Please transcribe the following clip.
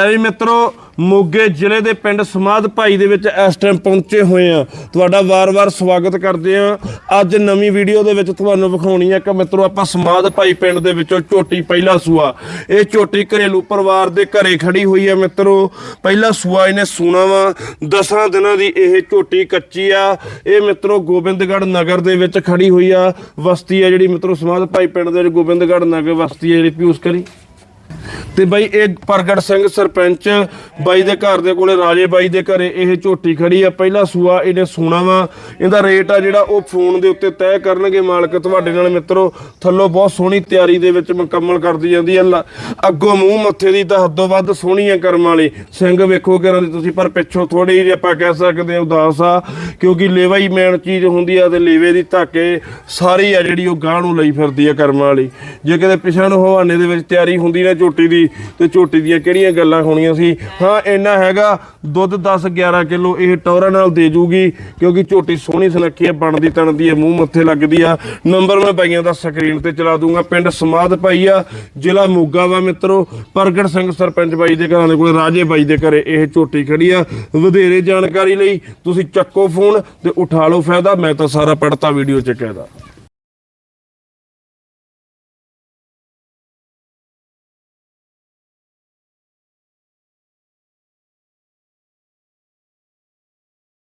ਲੈ ਵੀ ਮਿੱਤਰੋ, ਮੋਗੇ ਜ਼ਿਲ੍ਹੇ ਦੇ ਪਿੰਡ ਸਮਾਧ ਭਾਈ ਦੇ ਵਿੱਚ ਇਸ ਟਾਈਮ ਪਹੁੰਚੇ ਹੋਏ ਆ। ਤੁਹਾਡਾ ਵਾਰ-ਵਾਰ ਸਵਾਗਤ ਕਰਦੇ ਆ। ਅੱਜ ਨਵੀਂ ਵੀਡੀਓ ਦੇ ਵਿੱਚ ਤੁਹਾਨੂੰ ਵਿਖਾਉਣੀ ਹੈ ਕਿ ਮਿੱਤਰੋ, ਆਪਾਂ ਸਮਾਧ ਭਾਈ ਪਿੰਡ ਦੇ ਵਿੱਚੋਂ ਝੋਟੀ ਪਹਿਲਾ ਸੂਆ। ਇਹ ਝੋਟੀ ਘਰੇਲੂ ਪਰਿਵਾਰ ਦੇ ਘਰੇ ਖੜੀ ਹੋਈ ਆ ਮਿੱਤਰੋ। ਪਹਿਲਾ ਸੂਆ ਇਹਨੇ ਸੂਣਾ ਵਾ। ਦਸਾਂ ਦਿਨਾਂ ਦੀ ਇਹ ਝੋਟੀ ਕੱਚੀ ਆ। ਇਹ ਮਿੱਤਰੋ ਗੋਬਿੰਦਗੜ੍ਹ ਨਗਰ ਦੇ ਵਿੱਚ ਖੜੀ ਹੋਈ ਆ। ਵਸਤੀ ਆ ਜਿਹੜੀ ਮਿੱਤਰੋ, ਸਮਾਧ ਭਾਈ ਪਿੰਡ ਦੇ ਵਿੱਚ ਗੋਬਿੰਦਗੜ੍ਹ ਨਗਰ ਵਸਤੀ ਆ ਜਿਹੜੀ ਪਿਊਸ ਕਰੀ। ਤੇ ਬਾਈ ਇਹ ਪ੍ਰਗਟ ਸਿੰਘ ਸਰਪੰਚ ਬਾਈ ਦੇ ਘਰ ਦੇ ਕੋਲੇ, ਰਾਜੇ ਬਾਈ ਦੇ ਘਰੇ ਇਹ ਝੋਟੀ ਖੜੀ ਆ। ਪਹਿਲਾ ਸੂਆ ਇਹਨੇ ਸੂਣਾ ਵਾ। ਇਹਦਾ ਰੇਟ ਆ ਜਿਹੜਾ ਉਹ ਫੋਨ ਦੇ ਉੱਤੇ ਤੈਅ ਕਰਨਗੇ ਮਾਲਕ ਤੁਹਾਡੇ ਨਾਲ ਮਿੱਤਰੋ। ਥੱਲੋਂ ਬਹੁਤ ਸੋਹਣੀ ਤਿਆਰੀ ਦੇ ਵਿੱਚ ਮੁਕੰਮਲ ਕਰਦੀ ਜਾਂਦੀ ਆ। ਲ- ਅੱਗੋਂ ਮੂੰਹ ਮੱਥੇ ਦੀ ਤਾਂ ਹੱਦੋਂ ਵੱਧ ਸੋਹਣੀ ਆ ਕਰਮ ਵਾਲੀ। ਸਿੰਘ ਵੇਖੋ ਕਿਰਾਂ ਦੀ ਤੁਸੀਂ, ਪਰ ਪਿੱਛੋਂ ਥੋੜੀ ਜਿਹੀ ਆਪਾਂ ਕਹਿ ਸਕਦੇ ਹਾਂ ਉਦਾਸ ਆ, ਕਿਉਂਕਿ ਲੇਵਾ ਹੀ ਮੇਨ ਚੀਜ਼ ਹੁੰਦੀ ਆ ਤੇ ਲੇਵੇ ਦੀ ਧਾਕੇ ਸਾਰੀ ਆ ਜਿਹੜੀ ਉਹ ਗਾਂ ਨੂੰ ਲਈ ਫਿਰਦੀ ਆ ਕਰਮ ਵਾਲੀ। ਜੇ ਕਿਤੇ ਪਿਛਾਂ ਨੂੰ ਹਵਾਨੇ ਦੇ ਵਿੱਚ ਤਿਆਰੀ ਹੁੰਦੀ ਨਾ ਝੋਟੀ ਦੀ ਤੇ ਝੋਟੀ ਦੀਆਂ ਕਿਹੜੀਆਂ ਗੱਲਾਂ ਹੋਣੀਆਂ ਸੀ? ਹਾਂ, ਇੰਨਾ ਹੈਗਾ, ਦੁੱਧ 10 11 ਕਿਲੋ, ਇਹ ਟੌਰਾ ਨਾਲ ਦੇ ਜੂਗੀ, ਕਿਉਂਕਿ ਝੋਟੀ ਸੋਹਣੀ ਸੁਨੱਖੀ ਹੈ ਬਣਦੀ ਤਣਦੀ ਹੈ ਮੂੰਹ ਮੱਥੇ ਲੱਗਦੀ ਆ। ਨੰਬਰ ਮੈਂ ਬਾਈਆਂ ਦਾ ਸਕਰੀਨ ਤੇ ਚਲਾ ਦੂੰਗਾ। ਪਿੰਡ ਸਮਾਧ ਭਾਈ ਆ, ਜ਼ਿਲ੍ਹਾ ਮੋਗਾ ਵਾ ਮਿੱਤਰੋ। ਪ੍ਰਗਟ ਸਿੰਘ ਸਰਪੰਚ ਬਾਈ ਦੇ ਘਰਾਂ ਦੇ ਕੋਲ, ਰਾਜੇ ਬਾਈ ਦੇ ਘਰੇ ਇਹ ਝੋਟੀ ਖੜੀ ਆ। ਵਧੇਰੇ ਜਾਣਕਾਰੀ ਲਈ ਤੁਸੀਂ ਚੱਕੋ ਫੋਨ ਤੇ ਉਠਾ ਲਓ ਫਾਇਦਾ, ਮੈਂ ਤਾਂ ਸਾਰਾ ਪੜਤਾ ਵੀਡੀਓ ਚ ਕਹਿਦਾ।